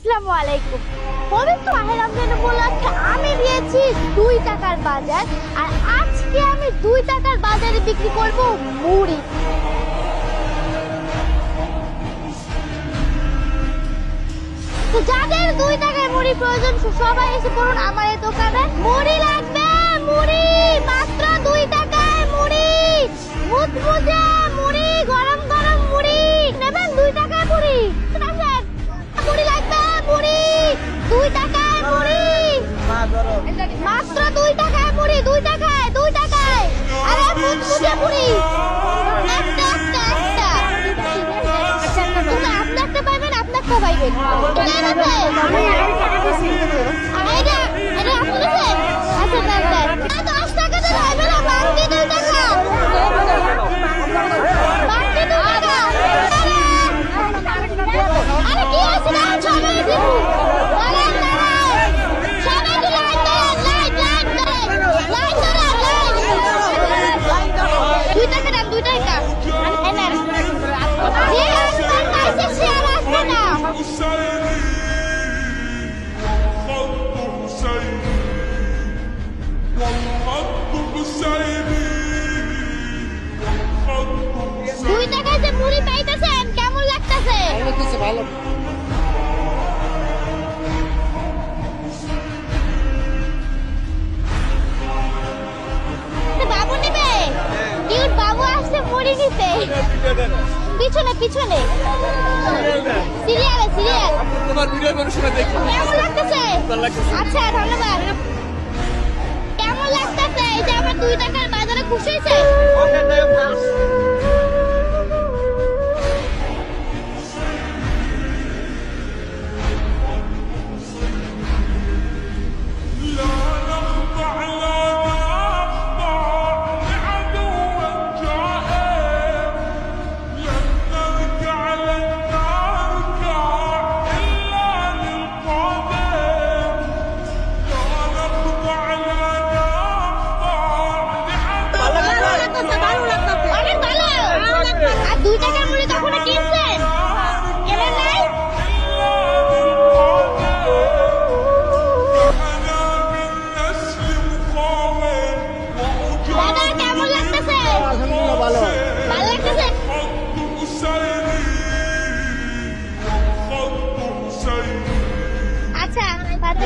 আসসালামু আলাইকুম। পবিত্র মাহে রমজান উপলক্ষে আমি দিয়েছি দুই টাকার বাজার, আর আজকে আমি দুই টাকার বাজারে বিক্রি করব মুড়ি। যাদের দুই টাকায় মুড়ি প্রয়োজন সবাই এসে পড়ুন আমার এই দোকানে। মুড়ি লাগবে, মুড়ি, মাত্র দুই টাকায় মুড়ি। মুড়ি, গরম গরম মুড়ি। নেবেন দুই টাকায় মুড়ি। দুই টাকায় মুড়ি মাত্র দুই টাকায় মুড়ি দুই টাকায় দুই টাকায় আরে ফুটফুটে মুড়ি একটা একটা একটা আচ্ছা আপনি একটা পাইবেন আপনি একটা পাইবেন দুই টাকায় যে মুড়ি পাইতেছেন কেমন লাগতেছে? ভালো বাবু নেবে? কিউট বাবু আসছে মুড়ি নিতে পিছনে পিছনে। সিরিয়ালে সিরিয়াল তোমার ভিডিও কোনো সময় দেখি। কেমন লাগতেছে? ভালো লাগতেছে। আচ্ছা ধন্যবাদ। কেমন লাগতেছে? এই যে আমার দুই টাকার বাজারে খুশি হয়েছে?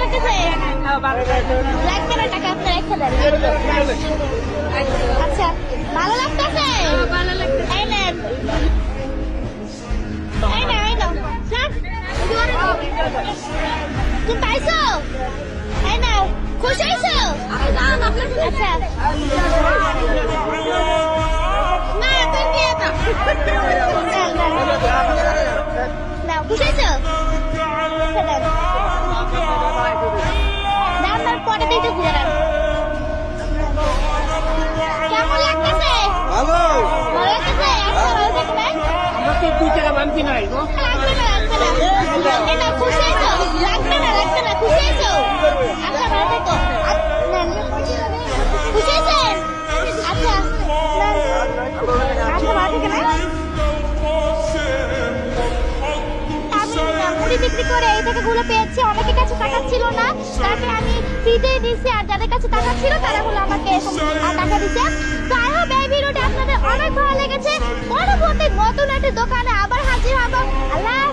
লাগতেছে লাগবে না টাকা আপনার একটা দেন। আচ্ছা ভালো লাগতেছে? ভালো লাগতেছে। এই নেন। এই নাও এই নাও। তুমি পাইছো? এই নাও খুশি হয়েছো? আচ্ছা। থাকে। না আমি বিক্রি করে এই টাকাগুলো পেয়েছি। অনেকের কাছে টাকা ছিল না। যাদের কাছে টাকা ছিল, তারা টাকা আপনাদের অনেক ভালো লেগেছে পরবর্তী নতুন একটি দোকানে আবার হাজির হবো আল্লাহ